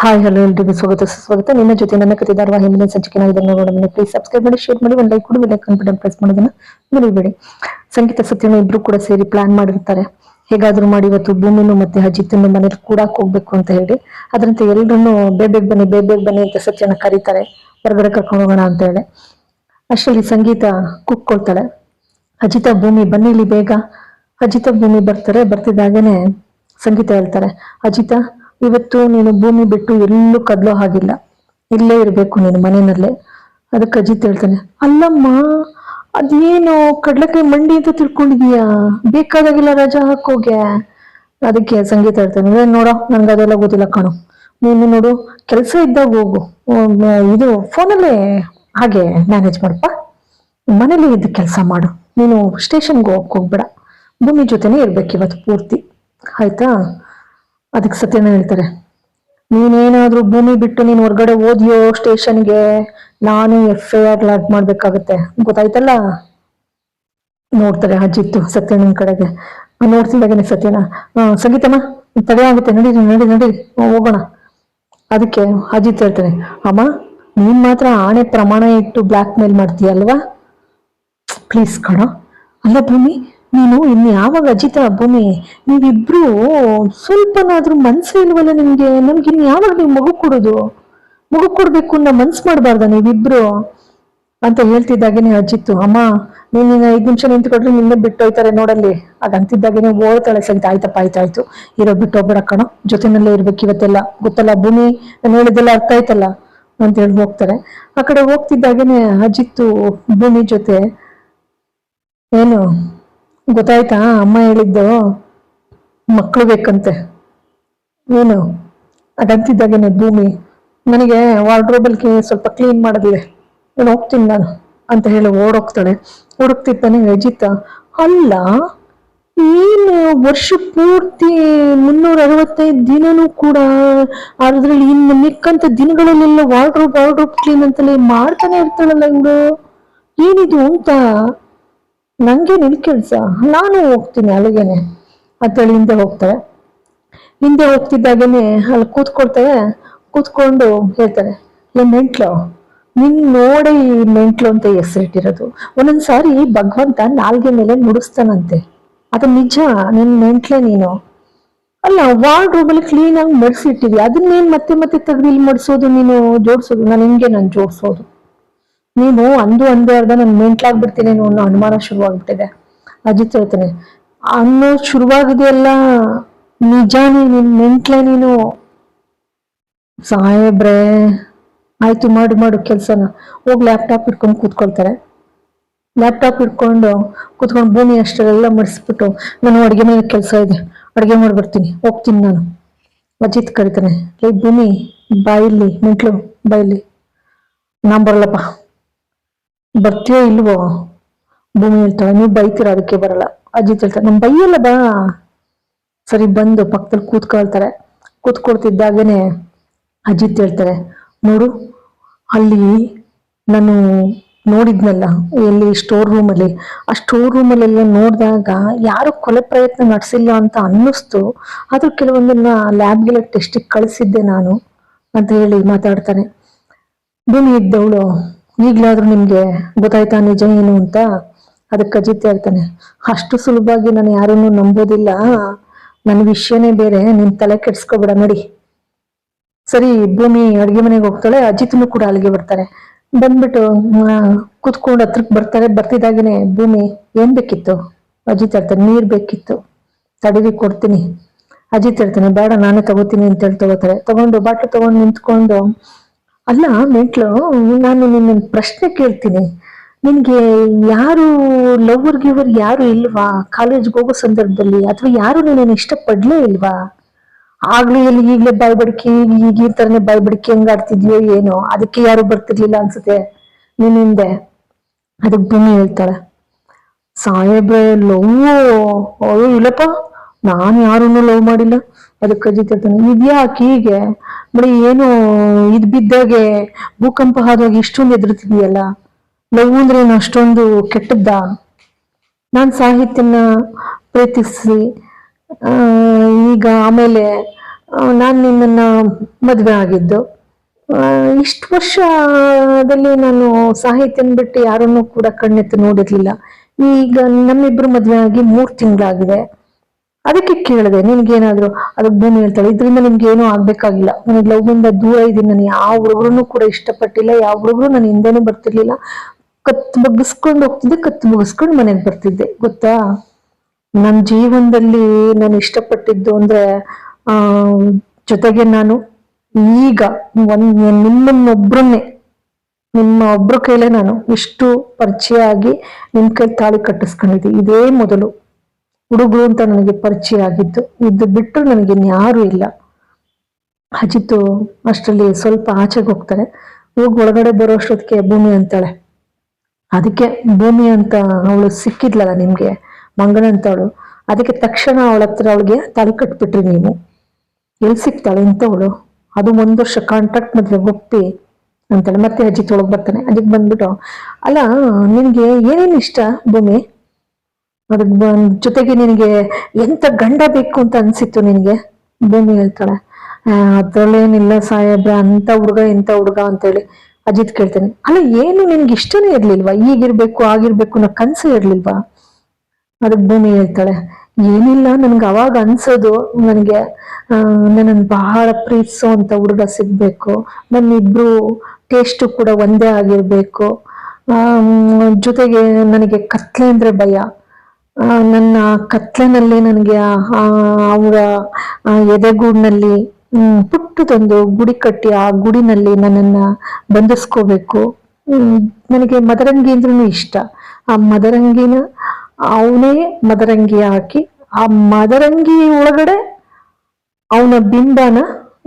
Hi, hello, ಎಲ್ರಿಗೂ ಸ್ವಾಗತ, ಸುಸ್ವಾಗತ. ನಿನ್ನ ಜೊತೆ ನನ್ನ ಕತೆ ಧಾರವಾಹಿ ಸಂಚಿಕೆ ನಾವು ನೋಡೋಣ. ಪ್ಲೀಸ್ ಸಬ್ಸ್ಕ್ರೈಬ್ ಮಾಡಿ ಶೇರ್ ಮಾಡಿ, ಒಂದು ಲೈಕ್ ಕೊಡಿ ಬೆಲ್ ಐಕಾನ್ ಪ್ರೆಸ್ ಮಾಡೋದನ್ನ ಮರಿಬೇಡಿ. ಸಂಗೀತ, ಸತ್ಯನ ಇಬ್ರು ಕೂಡ ಸೇರಿ ಪ್ಲಾನ್ ಮಾಡಿರ್ತಾರೆ. ಹೇಗಾದ್ರೂ ಮಾಡಿ ಇವತ್ತು ಭೂಮಿನು ಮತ್ತೆ ಅಜಿತನ್ನು ಮನೆ ಕೂಡ ಹೋಗ್ಬೇಕು ಅಂತ ಹೇಳಿ. ಅದರಂತೆ ಎಲ್ರು ಬೇಬೇಗ್ ಬೇಗ ಬನ್ನಿ ಬೇಬೇಗ್ ಬೇಗ ಬನ್ನಿ ಅಂತ ಸತ್ಯನ ಕರೀತಾರೆ. ಹೊರಗಡೆ ಕರ್ಕೊಂಡು ಹೋಗೋಣ ಅಂತ ಹೇಳಿ. ಅಷ್ಟರಲ್ಲಿ ಸಂಗೀತ ಕುಕ್ಕೊಳ್ತಾಳೆ. ಅಜಿತ, ಭೂಮಿ, ಬನ್ನಿ ಇಲ್ಲಿ ಬೇಗ. ಅಜಿತ, ಭೂಮಿ ಬರ್ತಾರೆ. ಬರ್ತಿದ್ದಾಗೇನೆ ಸಂಗೀತ ಹೇಳ್ತಾರೆ ಅಜಿತ ಇವತ್ತು ನೀನು ಭೂಮಿ ಬಿಟ್ಟು ಎಲ್ಲೂ ಕದ್ಲೋ ಹಾಗಿಲ್ಲ. ಇಲ್ಲೇ ಇರಬೇಕು ನೀನು ಮನೆಯಲ್ಲೇ. ಅದಕ್ಕೆ ಅಜಿತ್ ಹೇಳ್ತಾನೆ, ಅಲ್ಲಮ್ಮ, ಅದೇನು ಕಡ್ಲೆಕಾಯಿ ಮಂಡಿ ಅಂತ ತಿಳ್ಕೊಂಡಿದೀಯಾ ಬೇಕಾದಾಗೆಲ್ಲ ರಜಾ ಹಾಕೋಗೆ. ಅದಕ್ಕೆ ಸಂಗೀತ ಹೇಳ್ತಾನೆ, "ಏ, ನೋಡೋ, ನನ್ಗೆ ಅದೆಲ್ಲ ಗೊತ್ತಿಲ್ಲ ಕಾಣು. ನೀನು ನೋಡು, ಕೆಲಸ ಇದ್ದಾಗ ಹೋಗು. ಇದು ಫೋನಲ್ಲೇ ಹಾಗೆ ಮ್ಯಾನೇಜ್ ಮಾಡಪ್ಪ ಮನೇಲಿ ಇದ್ದ ಕೆಲಸ ಮಾಡು. ನೀನು ಸ್ಟೇಷನ್ಗೆ ಹೋಗ್ಬೇಡ. ಭೂಮಿ ಜೊತೆನೇ ಇರ್ಬೇಕು ಇವತ್ತು ಪೂರ್ತಿ. ಆಯ್ತಾ? ಅದಕ್ಕೆ ಸತ್ಯನ ಹೇಳ್ತಾರೆ, ನೀನೇನಾದ್ರೂ ಭೂಮಿ ಬಿಟ್ಟು ನೀನು ಹೊರಗಡೆ ಓದಿಯೋ ಸ್ಟೇಷನ್ಗೆ, ನಾನು ಎಫ್ ಐ ಆರ್ ಲಾಗ್ ಮಾಡ್ಬೇಕಾಗತ್ತೆ. ಗೊತ್ತಾಯ್ತಲ್ಲ? ನೋಡ್ತಾರೆ ಅಜಿತ್ತು ಸತ್ಯನ ಕಡೆಗೆ. ನೋಡ್ತಿದ್ದಾಗೇನೆ ಸತ್ಯನ. ಸಂಗೀತಮ್ಮ, ತಡೆ ಆಗುತ್ತೆ. ನಡಿ ನಡಿ ನಡಿ ಹೋಗೋಣ. ಅದಕ್ಕೆ ಅಜಿತ್ ಹೇಳ್ತಾನೆ, ಅಮ್ಮ, ನೀನ್ ಮಾತ್ರ ಆಣೆ ಪ್ರಮಾಣ ಇಟ್ಟು ಬ್ಲ್ಯಾಕ್ ಮೇಲ್ ಮಾಡ್ತೀಯ ಅಲ್ವಾ ಪ್ಲೀಸ್ ಕಣ. ಅಲ್ಲ ಭೂಮಿ ನೀನು ಇನ್ಯಾವಾಗ ಅಜಿತ ಭೂಮಿ ನೀವಿಬ್ರು ಸ್ವಲ್ಪನಾದ್ರೂ ಮನ್ಸು ಇಲ್ವಲ್ಲ ನಿಮ್ಗೆ? ನಮ್ಗೆ ಇನ್ನು ಯಾವಾಗ ನೀವು ಮಗು ಕೊಡೋದು? ಮಗು ಕೊಡ್ಬೇಕು ಅನ್ನೋ ಮನ್ಸು ಮಾಡಬಾರ್ದ ನೀವಿಬ್ರು? ಅಂತ ಹೇಳ್ತಿದ್ದಾಗೇನೆ ಅಜ್ಜಿತ್ತು ಅಮ್ಮ, ನೀನು ಐದ್ ನಿಮಿಷ ನಿಂತ್ಕೊಂಡ್ರೆ ನಿನ್ನೆ ಬಿಟ್ಟೋಯ್ತಾರೆ ನೋಡಲ್ಲಿ. ಅದಂತಿದ್ದಾಗೇನೆ ಓಡ್ತಾಳೆ ಸಹಿತ ಆಯ್ತಪ್ಪ ಆಯ್ತಾಯ್ತು ಇರೋ ಬಿಟ್ಟು ಕಣ. ಜೊತೆನಲ್ಲೇ ಇರ್ಬೇಕು ಇವತ್ತೆಲ್ಲ. ಗೊತ್ತಲ್ಲ, ಭೂಮಿ, ನಾನು ಹೇಳಿದ್ದೆಲ್ಲ ಅರ್ಥ ಆಯ್ತಲ್ಲ ಅಂತ ಹೇಳಿ ಹೋಗ್ತಾರೆ. ಆ ಕಡೆ ಹೋಗ್ತಿದ್ದಾಗೇನೆ ಅಜಿತ್ತು ಭೂಮಿ ಜೊತೆ. ಏನು? ಗೊತ್ತಾಯ್ತಾ? ಅಮ್ಮ ಹೇಳಿದ್ದು ಮಕ್ಕಳು ಬೇಕಂತೆ. ಏನು? ಅದಂತಿದ್ದಾಗೇನೆ ಭೂಮಿ. ನನಗೆ ವಾರ್ಡ್ರೋಬಲ್ಗೆ ಸ್ವಲ್ಪ ಕ್ಲೀನ್ ಮಾಡೋದಿದೆ. ನಾನು ಹೋಗ್ತೀನಿ ನಾನು ಅಂತ ಹೇಳಿ ಓಡೋಗ್ತಾಳೆ. ಓಡೋಗ್ತಿರ್ತಾನೆ ಅಜಿತ. ಅಲ್ಲ, ಏನು ವರ್ಷ ಪೂರ್ತಿ ಮುನ್ನೂರ ಅರವತ್ತೈದು ದಿನನೂ ಕೂಡ ಅದ್ರಲ್ಲಿ ಇನ್ನು ಮಿಕ್ಕಂತ ದಿನಗಳಲ್ಲೆಲ್ಲ ವಾರ್ಡ್ರೋಬ್ ವಾರ್ಡ್ರೋಬ್ ಕ್ಲೀನ್ ಅಂತಲೇ ಮಾಡ್ತಾನೆ ಇರ್ತಾಳಲ್ಲ ಇವಳು. ಏನಿದು ಅಂತ ನಂಗೆ ನಿನ್ ಕೆಲಸ. ನಾನು ಹೋಗ್ತೀನಿ ಅಲ್ಲಿಗೆನೆ. ಅಂತೇಳಿ ಹಿಂದೆ ಹೋಗ್ತಾರೆ. ಹಿಂದೆ ಹೋಗ್ತಿದ್ದಾಗೇನೆ ಅಲ್ಲಿ ಕೂತ್ಕೊಳ್ತಾರೆ. ಕೂತ್ಕೊಂಡು ಹೇಳ್ತಾರೆ, ಏ ಮೆಂಟ್ಲು, ನಿನ್ ನೋಡಿ ಮೆಂಟ್ಲು ಅಂತ ಹೆಸರಿಟ್ಟಿರೋದು. ಒಂದೊಂದ್ಸಾರಿ ಭಗವಂತ ನಾಲ್ಗೆ ಮೇಲೆ ನುಡಿಸ್ತಾನಂತೆ. ಅದು ನಿಜ, ನಿನ್ ಮೆಂಟ್ಲೆ ನೀನು. ಅಲ್ಲ ವಾರ್ಡ್ ರೂಮಲ್ಲಿ ಕ್ಲೀನ್ ಆಗಿ ಮಡಿಸಿಟ್ಟಿದ್ವಿ ಅದನ್ನೇನ್ ಮತ್ತೆ ಮತ್ತೆ ತೆಗೆದು ಇಲ್ಲಿ ಮಡ್ಸೋದು, ನೀನು ಜೋಡಿಸೋದು? ನಾನು ಹಿಂಗೆ ನಾನು ಜೋಡ್ಸೋದು. ನೀನು ಅಂದು ಅಂದು ಅರ್ಧ ನಾನು ಮೆಂಟ್ಲಾಗ್ಬಿಡ್ತೀನಿ ಅನ್ನೋ ಅನುಮಾನ ಶುರುವಾಗ್ಬಿಟ್ಟಿದೆ. ಅಜಿತ್ ಹೇಳ್ತಾನೆ, ಅನ್ನೋ ಶುರುವಾಗಿದೆಯಲ್ಲ ನಿಜಾನೇ ನಿನ್ ಮೆಂಟ್ಲೆ ನೀನು ಸಾಹೇಬ್ರೆ ಆಯ್ತು ಮಾಡು ಮಾಡು ಕೆಲ್ಸನ. ಹೋಗಿ ಲ್ಯಾಪ್ಟಾಪ್ ಇಟ್ಕೊಂಡು ಕೂತ್ಕೊಳ್ತಾರೆ. ಲ್ಯಾಪ್ಟಾಪ್ ಇಟ್ಕೊಂಡು ಕೂತ್ಕೊಂಡು ಭೂಮಿ ಅಷ್ಟೆಲ್ಲ ಮಡಿಸ್ಬಿಟ್ಟು ನಾನು ಅಡುಗೆ ಮನೆ ಕೆಲಸ ಇದೆ, ಅಡುಗೆ ಮಾಡ್ಬಿಡ್ತೀನಿ ಹೋಗ್ತೀನಿ ನಾನು. ಅಜಿತ್ ಕರಿತಾನೆ ಏ ಭೂಮಿ, ಬಾಯಿಲಿ, ಮೆಂಟ್ಲು, ಬಾಯಿಲಿ, ನಾನ್ ಬರಲ್ಲಪ್ಪ. ಬರ್ತೀಯೋ ಇಲ್ವೋ? ಭೂಮಿ ಹೇಳ್ತಾಳೆ, ನೀವು ಬೈತೀರ, ಅದಕ್ಕೆ ಬರಲ್ಲ. ಅಜಿತ್ ಹೇಳ್ತಾರೆ ನಮ್ ಬೈಯಲ್ಲ ಬಾ. ಸರಿ, ಬಂದು ಪಕ್ಕದಲ್ಲಿ ಕೂತ್ಕೊಳ್ತಾರೆ. ಕೂತ್ಕೊಳ್ತಿದ್ದಾಗೇನೆ ಅಜಿತ್ ಹೇಳ್ತಾರೆ, ನೋಡು, ಅಲ್ಲಿ ನಾನು ನೋಡಿದ್ನಲ್ಲ, ಎಲ್ಲಿ ಸ್ಟೋರ್ ರೂಮಲ್ಲಿ ಆ ಸ್ಟೋರ್ ರೂಮಲ್ಲೆಲ್ಲ ನೋಡಿದಾಗ ಯಾರು ಕೊಲೆ ಪ್ರಯತ್ನ ನಡೆಸಿಲ್ಲ ಅಂತ ಅನ್ನಿಸ್ತು. ಆದ್ರೂ ಕೆಲವೊಂದನ್ನ ಲ್ಯಾಬ್ಗೆಲ್ಲ ಟೆಸ್ಟಿಗೆ ಕಳಿಸಿದ್ದೆ ನಾನು ಅಂತ ಹೇಳಿ ಮಾತಾಡ್ತಾನೆ. ಭೂಮಿ ಇದ್ದವಳು ಈಗ್ಲಾದ್ರೂ ನಿಮ್ಗೆ ಗೊತ್ತಾಯ್ತಾ ನಿಜ ಏನು ಅಂತ? ಅದಕ್ಕೆ ಅಜಿತ್ ಹೇಳ್ತಾನೆ, ಅಷ್ಟು ಸುಲಭವಾಗಿ ನಾನು ಯಾರನ್ನೂ ನಂಬೋದಿಲ್ಲ. ನನ್ನ ವಿಷಯನೇ ಬೇರೆ, ನಿನ್ ತಲೆ ಕೆಡ್ಸ್ಕೊಬೇಡ, ನಡಿ. ಸರಿ, ಭೂಮಿ ಅಡ್ಗೆ ಮನೆಗೆ ಹೋಗ್ತಾಳೆ, ಅಜಿತ್ನು ಕೂಡ ಅಲ್ಲಿಗೆ ಬರ್ತಾರೆ. ಬಂದ್ಬಿಟ್ಟು ಕೂತ್ಕೊಂಡು ಕುತ್ಕೊಂಡು ಹತ್ರಕ್ ಬರ್ತಾರೆ. ಬರ್ತಿದ್ದಾಗೇನೆ, ಭೂಮಿ, ಏನ್ ಬೇಕಿತ್ತು? ಅಜಿತ್ ಹೇಳ್ತಾನೆ, ನೀರ್ ಬೇಕಿತ್ತು. ತಡೀರಿ ಕೊಡ್ತೀನಿ. ಅಜಿತ್ ಹೇಳ್ತಾನೆ, ಬೇಡ, ನಾನೇ ತಗೋತೀನಿ ಅಂತ ಹೇಳಿ ತಗೋತಾರೆ ತಗೊಂಡು, ಬಾಟ್ಲು ತಗೊಂಡು ನಿಂತ್ಕೊಂಡು ಅಲ್ಲ, ಮೆಂಟ್ಲು, ನಾನು ನಿನ್ನ ಪ್ರಶ್ನೆ ಕೇಳ್ತೀನಿ. ನಿನ್ಗೆ ಯಾರು ಲವರ್ ಗಿವರ್ ಯಾರು ಇಲ್ವಾ? ಕಾಲೇಜ್ಗೆ ಹೋಗೋ ಸಂದರ್ಭದಲ್ಲಿ ಅಥವಾ ಯಾರು ನೀನು ಇಷ್ಟಪಡ್ಲೇ ಇಲ್ವಾ? ಆಗ್ಲೂ ಇಲ್ಲಿ ಈಗ್ಲೇ ಬಾಯ್ ಬಡ್ಕಿ ಈಗ ಈ ತರನೇ ಬಾಯ್ ಬಡ್ಕಿ ಹೆಂಗಾಡ್ತಿದ್ಯೋ ಏನೋ, ಅದಕ್ಕೆ ಯಾರು ಬರ್ತಿರ್ಲಿಲ್ಲ ಅನ್ಸುತ್ತೆ ನಿನ್ನಿಂದೆ ಅದಕ್ಕೆ ಭೂಮಿ ಹೇಳ್ತಾಳೆ. ಸಾಹೇಬ್ರೆ ಲವ್ ಅಯ್ಯೋ, ಇಲ್ಲಪ್ಪ. ನಾನು ಯಾರನ್ನು ಲವ್ ಮಾಡಿಲ್ಲ. ಅದಕ್ಕೆ ಕಜಿತಿರ್ತಾನೆ ಇದ್ಯಾಕೆ ಹೀಗೆ? ಬರೀ ಏನು ಇದು ಬಿದ್ದಾಗೆ ಭೂಕಂಪ ಆದಾಗ ಇಷ್ಟೊಂದು ಎದುರುತ್ತಿದೆಯಲ್ಲ ಲವ್ ಅಂದ್ರೆ ಏನು? ಅಷ್ಟೊಂದು ಕೆಟ್ಟದ್ದ? ನಾನು ಸಾಹಿತ್ಯನ ಪ್ರೀತಿಸಿ ಈಗ ಆಮೇಲೆ ನಾನು ನಿನ್ನನ್ನ ಮದುವೆ ಆಗಿದ್ದು ಇಷ್ಟು ವರ್ಷದಲ್ಲಿ ನಾನು ಸಾಹಿತ್ಯನ ಬಿಟ್ಟು ಯಾರನ್ನು ಕೂಡ ಕಣ್ಣೆತ್ತು ನೋಡಿರ್ಲಿಲ್ಲ. ಈಗ ನಮ್ಮಿಬ್ರು ಮದುವೆ ಆಗಿ ಮೂರು ತಿಂಗಳಾಗಿದೆ. ಅದಕ್ಕೆ ಕೇಳಿದೆ, ನಿನ್ಗೇನಾದ್ರು ಅದಕ್ಕೆ ಭೂಮಿ ಹೇಳ್ತಾಳೆ, ಇದರಿಂದ ನಿಮ್ಗೆ ಏನೂ ಆಗ್ಬೇಕಾಗಿಲ್ಲ. ನನಗೆ ಲವ್ ಇಂದ ದೂರ ಇದ್ದೀನಿ, ನಾನು ಯಾವ ಹುಡುಗರನ್ನು ಕೂಡ ಇಷ್ಟಪಟ್ಟಿಲ್ಲ, ಯಾವ ಹುಡುಗರು ನಾನು ಹಿಂದೆನೂ ಬರ್ತಿರ್ಲಿಲ್ಲ. ಕತ್ತು ಬಗ್ಗಿಸ್ಕೊಂಡು ಹೋಗ್ತಿದ್ದೆ ಕತ್ತು ಮುಗಿಸ್ಕೊಂಡು ಮನೆಗೆ ಬರ್ತಿದ್ದೆ, ಗೊತ್ತಾ? ನನ್ನ ಜೀವನದಲ್ಲಿ ನಾನು ಇಷ್ಟಪಟ್ಟಿದ್ದು ಅಂದ್ರೆ, ಆ, ಜೊತೆಗೆ ನಾನು ಈಗ ಒಂದ್ ನಿಮ್ಮನ್ನೊಬ್ರನ್ನೇ, ನಿಮ್ಮ ಒಬ್ರು ಕೈಲೇ ನಾನು ಇಷ್ಟು ಪರಿಚಯ ಆಗಿ ನಿಮ್ ಕೈ ತಾಳಿ ಕಟ್ಟಿಸ್ಕೊಂಡಿದ್ದೆ. ಇದೇ ಮೊದಲು. ಹುಡುಗರು ಅಂತ ನನಗೆ ಪರಿಚಯ ಆಗಿದ್ದು, ಇದು ನನಗೆ ಇನ್ಯಾರೂ ಇಲ್ಲ. ಅಜಿತ್ತು ಅಷ್ಟರಲ್ಲಿ ಸ್ವಲ್ಪ ಆಚೆಗೆ ಹೋಗ್ತಾರೆ. ಹೋಗಿ ಒಳಗಡೆ ಬರೋ ಅಷ್ಟೊತ್ತಿಗೆ ಭೂಮಿ ಅಂತಾಳೆ. ಅದಕ್ಕೆ ಭೂಮಿ ಅಂತ ಅವಳು ಸಿಕ್ಕಿದ್ಲಲ್ಲ ನಿಮ್ಗೆ, ಮಂಗನ ಅಂತವಳು ಅದಕ್ಕೆ ತಕ್ಷಣ ಅವಳ ಹತ್ರ ಅವಳಿಗೆ ತಲೆ ಕಟ್ಬಿಟ್ರಿ ನೀವು. ಎಲ್ಲಿ ಸಿಗ್ತಾಳೆ ಇಂಥವಳು ಅದು ಒಂದು ವರ್ಷ ಕಾಂಟ್ರಾಕ್ಟ್ ಮದ್ವೆ ಒಪ್ಪಿ ಅಂತಾಳೆ. ಮತ್ತೆ ಅಜಿತ್ ಒಳಗೆ ಬರ್ತಾನೆ. ಅಜಿತ್ ಬಂದ್ಬಿಟ್ಟು, ಅಲ್ಲ, ನಿನ್ಗೆ ಏನೇನು ಇಷ್ಟ ಭೂಮಿ? ಬಂದ್ ಜೊತೆಗೆ ನಿನಗೆ ಎಂತ ಗಂಡ ಬೇಕು ಅಂತ ಅನ್ಸಿತ್ತು ನಿನಗೆ? ಭೂಮಿ ಹೇಳ್ತಾಳೆ. ಅದ್ರಲ್ಲೇನಿಲ್ಲ ಸಾಹೇಬ್ರೆ ಅಂತ ಹುಡುಗ, ಇಂಥ ಹುಡುಗ ಅಂತೇಳಿ ಅಜಿತ್ ಕೇಳ್ತಾನೆ. ಅಲ್ಲ, ಏನು ನಿನ್ಗೆ ಇಷ್ಟನೇ ಇರ್ಲಿಲ್ವಾ? ಈಗಿರ್ಬೇಕು, ಆಗಿರ್ಬೇಕು ಅನ್ನೋ ಕನ್ಸು ಇರ್ಲಿಲ್ವಾ? ಅದಕ್ ಭೂಮಿ ಹೇಳ್ತಾಳೆ, ಏನಿಲ್ಲ ನನ್ಗೆ ಅವಾಗ ಅನ್ಸೋದು ನನಗೆ ನನ್ನ ಬಹಳ ಪ್ರೀತಿಸೋ ಅಂತ ಹುಡುಗ ಸಿಗ್ಬೇಕು. ನನ್ನಿಬ್ರು ಟೇಸ್ಟು ಕೂಡ ಒಂದೇ ಆಗಿರ್ಬೇಕು. ಜೊತೆಗೆ ನನಗೆ ಕತ್ಲೆ ಅಂದ್ರೆ ಭಯ. ನನ್ನ ಕತ್ಲೆನಲ್ಲಿ ನನಗೆ ಅವರ ಎದೆಗೂಡಿನಲ್ಲಿ ಪುಟ್ಟದೊಂದು ಗುಡಿ ಕಟ್ಟಿ ಆ ಗುಡಿನಲ್ಲಿ ನನ್ನನ್ನ ಬಂಧಿಸ್ಕೋಬೇಕು. ನನಗೆ ಮದರಂಗಿ ಅಂದ್ರೂ ಇಷ್ಟ. ಆ ಮದರಂಗಿನ ಅವನೇ ಮದರಂಗಿ ಹಾಕಿ ಆ ಮದರಂಗಿ ಒಳಗಡೆ ಅವನ ಬಿಂಬನ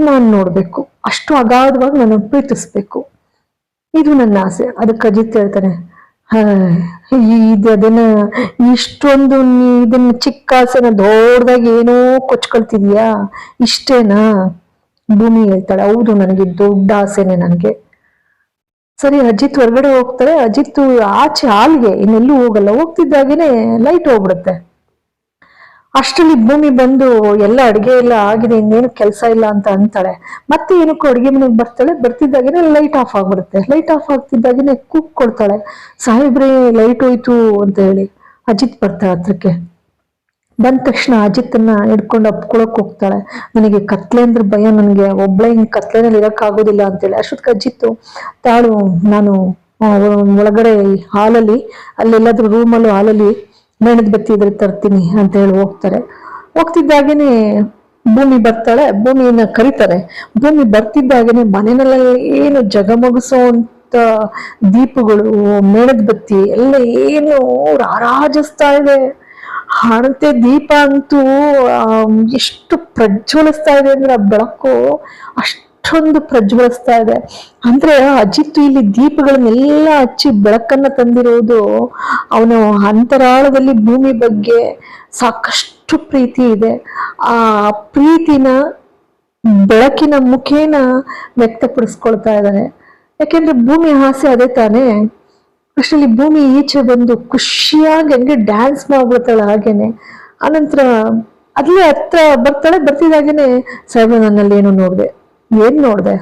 ನಾನು ನೋಡಬೇಕು. ಅಷ್ಟು ಅಗಾಧವಾಗಿ ನಾನು ಪ್ರೀತಿಸ್ಬೇಕು. ಇದು ನನ್ನ ಆಸೆ. ಅದಕ್ಕೆ ಅಜಿತ್ ಹೇಳ್ತಾನೆ "ಹಾ, ಇದು ಅದನ್ನ ಇಷ್ಟೊಂದು ಇದನ್ನ ಚಿಕ್ಕ ಆಸೆನ ದೊಡ್ಡದಾಗಿ ಏನೋ ಕೊಚ್ಕೊಳ್ತಿದ್ಯಾ? ಇಷ್ಟೇನಾ? ಭೂಮಿ ಹೇಳ್ತಾಳೆ. ಹೌದು, ನನಗೆ ದೊಡ್ಡ ಆಸೆನೆ ನನಗೆ. ಸರಿ, ಅಜಿತ್ ಹೊರಗಡೆ ಹೋಗ್ತಾರೆ. ಅಜಿತ್ ಆಚೆ ಹಾಲ್ಗೆ, ಇನ್ನೆಲ್ಲೂ ಹೋಗಲ್ಲ. ಹೋಗ್ತಿದ್ದಾಗೇನೆ ಲೈಟ್ ಹೋಗ್ಬಿಡುತ್ತೆ. ಅಷ್ಟರಲ್ಲಿ ಭೂಮಿ ಬಂದು ಎಲ್ಲ ಅಡಿಗೆ ಎಲ್ಲ ಆಗಿದೆ, ಇನ್ನೇನು ಕೆಲಸ ಇಲ್ಲ ಅಂತ ಅಂತಾಳೆ. ಮತ್ತೆ ಏನಕ್ಕೂ ಅಡಿಗೆ ಮನೆಗೆ ಬರ್ತಾಳೆ, ಬರ್ತಿದ್ದಾಗೇನೆ ಲೈಟ್ ಆಫ್ ಆಗ್ಬಿಡುತ್ತೆ. ಲೈಟ್ ಆಫ್ ಆಗ್ತಿದ್ದಾಗೇನೆ ಕುಕ್ ಕೊಡ್ತಾಳೆ. ಸಾಹೇಬ್ರೆ ಲೈಟ್ ಹೋಯ್ತು ಅಂತ ಹೇಳಿ ಅಜಿತ್ ಬರ್ತಾಳೆ ಹತ್ರಕ್ಕೆ. ಬಂದ ತಕ್ಷಣ ಅಜಿತನ್ನ ಹಿಡ್ಕೊಂಡು ಅಪ್ಕೊಳಕ್ ಹೋಗ್ತಾಳೆ. ನನಗೆ ಕತ್ಲೆ ಅಂದ್ರೆ ಭಯ, ನನಗೆ ಒಬ್ಳೆ ಹಿಂಗ್ ಕತ್ಲೆನಲ್ಲಿ ಇರಕ್ ಆಗೋದಿಲ್ಲ ಅಂತೇಳಿ ಅಷ್ಟೊತ್ತಿಗೆ ಅಜಿತ್ತು, ತಾಳು, ನಾನು ಒಳಗಡೆ ಹಾಲಲ್ಲಿ ಅಲ್ಲೆಲ್ಲಾದ್ರೂ ರೂಮಲ್ಲೂ ಹಾಲಲ್ಲಿ ಮೇಣದ ಬತ್ತಿ ಇದ್ರೆ ತರ್ತೀನಿ ಅಂತ ಹೇಳಿ ಹೋಗ್ತಾರೆ. ಹೋಗ್ತಿದ್ದಾಗೇನೆ ಭೂಮಿ ಬರ್ತಾಳೆ ಭೂಮಿಯನ್ನ ಕರೀತಾರೆ. ಭೂಮಿ ಬರ್ತಿದ್ದಾಗೇನೆ ಮನೆಯಲ್ಲಿ ಏನು ಜಗಮಗಿಸುವಂತ ದೀಪಗಳು, ಮೇಣದ ಬತ್ತಿ, ಎಲ್ಲ ಏನು ರಾರಾಜಿಸ್ತಾ ಇದೆ. ಹಾಡಂತೆ ದೀಪ ಅಂತೂ ಎಷ್ಟು ಪ್ರಜ್ವಲಿಸ್ತಾ ಇದೆ ಅಂದ್ರೆ ಆ ಬೆಳಕು ಅಷ್ಟೊಂದು ಪ್ರಜ್ವಲಿಸ್ತಾ ಇದೆ. ಅಂದ್ರೆ ಅಜಿತ್ ಇಲ್ಲಿ ದೀಪಗಳನ್ನೆಲ್ಲ ಹಚ್ಚಿ ಬೆಳಕನ್ನ ತಂದಿರೋದು ಅವನು ಅಂತರಾಳದಲ್ಲಿ ಭೂಮಿ ಬಗ್ಗೆ ಸಾಕಷ್ಟು ಪ್ರೀತಿ ಇದೆ. ಆ ಪ್ರೀತಿನ ಬೆಳಕಿನ ಮುಖೇನ ವ್ಯಕ್ತಪಡಿಸ್ಕೊಳ್ತಾ ಇದ್ದಾನೆ. ಯಾಕೆಂದ್ರೆ ಭೂಮಿ ಆಸೆ ಅದೇ ತಾನೇ. ಅಷ್ಟರಲ್ಲಿ ಭೂಮಿ ಈಚೆ ಬಂದು ಖುಷಿಯಾಗಿ ಹಂಗೆ ಡ್ಯಾನ್ಸ್ ಮಾಡ್ಬಿಡ್ತಾಳೆ ಹಾಗೇನೆ. ಆನಂತರ ಅಲ್ಲೇ ಹತ್ರ ಬರ್ತಾಳೆ, ಬರ್ತಿದ್ದಾಗೇನೆ ಸಾಹೇಬ್ರ ನನ್ನಲ್ಲಿ ಏನು ನೋಡ್ದೆ. ಏನ್ ನೋಡ್ದೆ?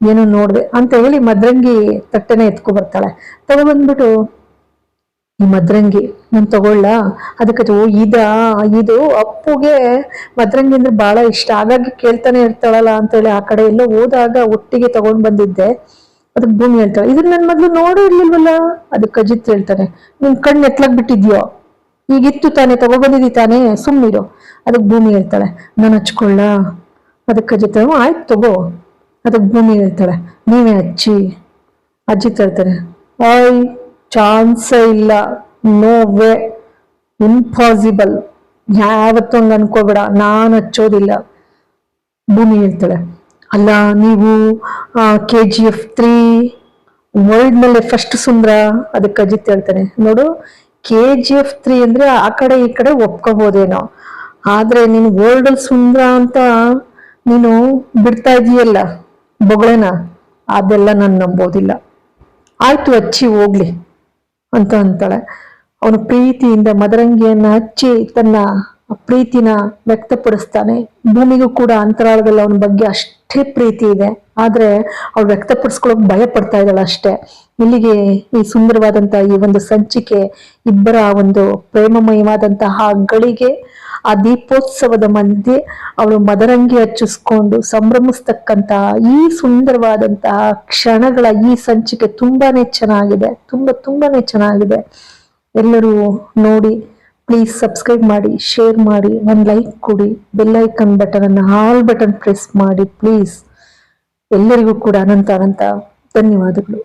ಏನು ನೋಡ್ದೆ? ಅಂತ ಹೇಳಿ ಮದ್ರಂಗಿ ತಟ್ಟೆನ ಎತ್ಕೊ ಬರ್ತಾಳೆ. ತಗೊಬಂದ್ಬಿಟ್ಟು ಈ ಮದ್ರಂಗಿ ನಾನು ತಗೊಳ್ಳ? ಅದಕ್ಕೆ ಅದು, ಓ ಇದಾ ಇದು ಅಪ್ಪುಗೆ ಮದ್ರಂಗಿ ಅಂದ್ರೆ ಬಹಳ ಇಷ್ಟ. ಹಾಗಾಗಿ ಕೇಳ್ತಾನೆ ಇರ್ತಾಳಲ್ಲ ಅಂತೇಳಿ ಆ ಕಡೆ ಎಲ್ಲ ಹೋದಾಗ ಒಟ್ಟಿಗೆ ತಗೊಂಡ್ ಬಂದಿದ್ದೆ. ಅದಕ್ಕೆ ಭೂಮಿ ಹೇಳ್ತಾಳೆ ಇದನ್ನ ನನ್ ಮೊದ್ಲು ನೋಡೋ ಇರ್ಲಿಲ್ವಲ್ಲ? ಅದಕ್ಕೆ ಅಜಿತ್ ಹೇಳ್ತಾನೆ ನಿನ್ ಕಣ್ಣು ಎತ್ಲಾಗ್ ಬಿಟ್ಟಿದ್ಯೋ? ಈಗಿತ್ತು ತಾನೇ ತಗೊಬಂದಿದ್ದಿ ತಾನೇ? ಸುಮ್ಮನಿರು ಅದಕ್ಕೆ ಭೂಮಿ ಹೇಳ್ತಾಳೆ ನಾನು ಹಚ್ಕೊಳ್ಳ? ಅದಕ್ಕೆ ಅಜ್ಜಿ "ಹ್ಞೂ, ಆಯ್ತು ತಗೋ ಅದಕ್ಕೆ ಭೂಮಿ ಹೇಳ್ತಾಳೆ ನೀವೇ ಹಚ್ಚಿ ಅಜಿತ್ ಹೇಳ್ತಾರೆ ಆಯ್ ಚಾನ್ಸೇ ಇಲ್ಲ. No way. ಇಂಪಾಸಿಬಲ್. ಯಾವತ್ತೂ ಹಂಗ ಅನ್ಕೋಬೇಡ. ನಾನು ಹಚ್ಚೋದಿಲ್ಲ. ಭೂಮಿ ಹೇಳ್ತಾಳೆ ಅಲ್ಲ ನೀವು ಕೆ ಜಿ ಎಫ್ ತ್ರೀ ವರ್ಲ್ಡ್ನಲ್ಲಿ ಫಸ್ಟ್ ಸುಂದ್ರ? ಅದಕ್ಕೆ ಅಜಿತ್ ಹೇಳ್ತಾನೆ ನೋಡು ಕೆ ಜಿ ಎಫ್ ತ್ರೀ ಅಂದ್ರೆ ಆ ಕಡೆ ಈ ಕಡೆ ಒಪ್ಕೋಬೋದೇನೋ. ಆದ್ರೆ ನೀನು ವರ್ಲ್ಡ್ ಅಲ್ಲಿ ಸುಂದ್ರ ಅಂತ ನೀನು ಬಿಡ್ತಾ ಇದೀಯಲ್ಲ ಬೊಗಳೇನ? ಅದೆಲ್ಲ ನಾನು ನಂಬೋದಿಲ್ಲ. ಆಯ್ತು ಹಚ್ಚಿ ಹೋಗ್ಲಿ ಅಂತ ಅಂತಾಳೆ. ಅವನು ಪ್ರೀತಿಯಿಂದ ಮದರಂಗಿಯನ್ನು ಹಚ್ಚಿ ತನ್ನ ಪ್ರೀತಿನ ವ್ಯಕ್ತಪಡಿಸ್ತಾನೆ. ಭೂಮಿಗೂ ಕೂಡ ಅಂತರಾಳದಲ್ಲಿ ಅವನ ಬಗ್ಗೆ ಅಷ್ಟೇ ಪ್ರೀತಿ ಇದೆ. ಆದರೆ ಅವ್ರು ವ್ಯಕ್ತಪಡಿಸ್ಕೊಳಕ್ ಭಯ ಪಡ್ತಾ ಇದ್ದಾಳೆ ಅಷ್ಟೇ. ಇಲ್ಲಿಗೆ ಈ ಸುಂದರವಾದಂತ ಈ ಒಂದು ಸಂಚಿಕೆ ಇಬ್ಬರ ಒಂದು ಪ್ರೇಮಮಯವಾದಂತಹ ಗಳಿಗೆ ಆ ದೀಪೋತ್ಸವದ ಮಧ್ಯೆ ಅವಳು ಮದರಂಗಿ ಹಚ್ಚಿಸ್ಕೊಂಡು ಸಂಭ್ರಮಿಸ್ತಕ್ಕಂತಹ ಈ ಸುಂದರವಾದಂತಹ ಕ್ಷಣಗಳ ಈ ಸಂಚಿಕೆ ತುಂಬಾನೇ ಚೆನ್ನಾಗಿದೆ. ತುಂಬಾ ತುಂಬಾನೇ ಚೆನ್ನಾಗಿದೆ. ಎಲ್ಲರೂ ನೋಡಿ ಪ್ಲೀಸ್ ಸಬ್ಸ್ಕ್ರೈಬ್ ಮಾಡಿ ಶೇರ್ ಮಾಡಿ, ಒಂದು ಲೈಕ್ ಕೊಡಿ ಬೆಲ್ ಐಕನ್ ಬಟನ್ ಅನ್ನು ಆಲ್ ಬಟನ್ ಪ್ರೆಸ್ ಮಾಡಿ ಪ್ಲೀಸ್ ಎಲ್ಲರಿಗೂ ಕೂಡ ಅನಂತ ಅನಂತ ಧನ್ಯವಾದಗಳು.